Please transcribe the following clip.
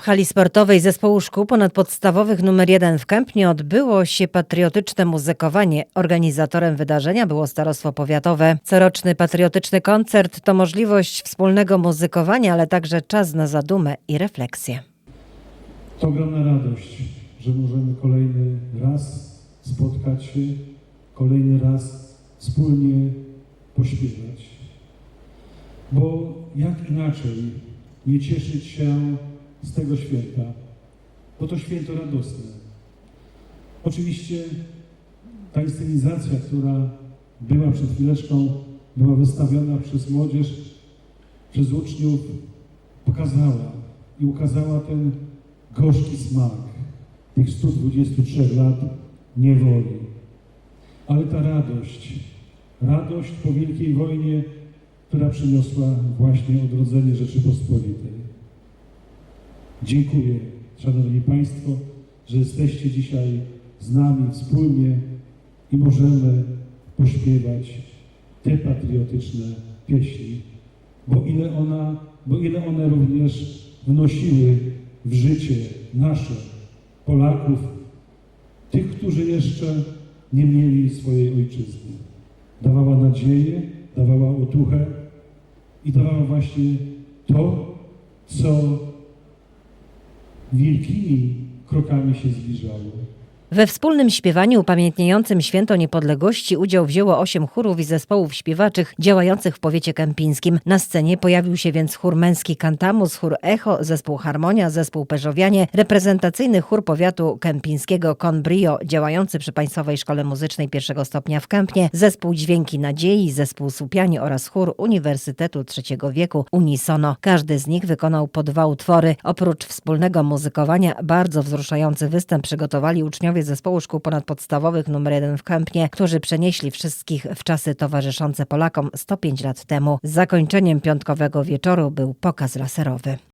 W hali sportowej zespołu szkół ponadpodstawowych nr 1 w Kępnie odbyło się patriotyczne muzykowanie. Organizatorem wydarzenia było Starostwo Powiatowe. Coroczny patriotyczny koncert to możliwość wspólnego muzykowania, ale także czas na zadumę i refleksję. To ogromna radość, że możemy kolejny raz spotkać się, kolejny raz wspólnie pośpiewać. Bo jak inaczej nie cieszyć się z tego święta, bo to święto radosne. Oczywiście ta inscenizacja, która była przed chwileczką, była wystawiona przez młodzież, przez uczniów, pokazała i ukazała ten gorzki smak tych 123 lat niewoli. Ale ta radość, radość po Wielkiej Wojnie, która przyniosła właśnie odrodzenie Rzeczypospolitej. Dziękuję, Szanowni Państwo, że jesteście dzisiaj z nami wspólnie i możemy pośpiewać te patriotyczne pieśni, bo ile, ona, bo ile one również wnosiły w życie nasze, Polaków, tych, którzy jeszcze nie mieli swojej ojczyzny. Dawała nadzieję, dawała otuchę i dawała właśnie to, co wielkimi krokami się zbliżało. We wspólnym śpiewaniu upamiętniającym Święto Niepodległości udział wzięło osiem chórów i zespołów śpiewaczych działających w powiecie kępińskim. Na scenie pojawił się więc chór męski Kantamus, chór Echo, zespół Harmonia, zespół Perzowianie, reprezentacyjny chór powiatu kępińskiego Conbrio działający przy Państwowej Szkole Muzycznej pierwszego stopnia w Kępnie, zespół Dźwięki Nadziei, zespół Słupianie oraz chór Uniwersytetu Trzeciego Wieku Unisono. Każdy z nich wykonał po dwa utwory. Oprócz wspólnego muzykowania bardzo wzruszający występ przygotowali uczniowie zespołu szkół ponadpodstawowych nr 1 w Kępnie, którzy przenieśli wszystkich w czasy towarzyszące Polakom 105 lat temu. Zakończeniem piątkowego wieczoru był pokaz laserowy.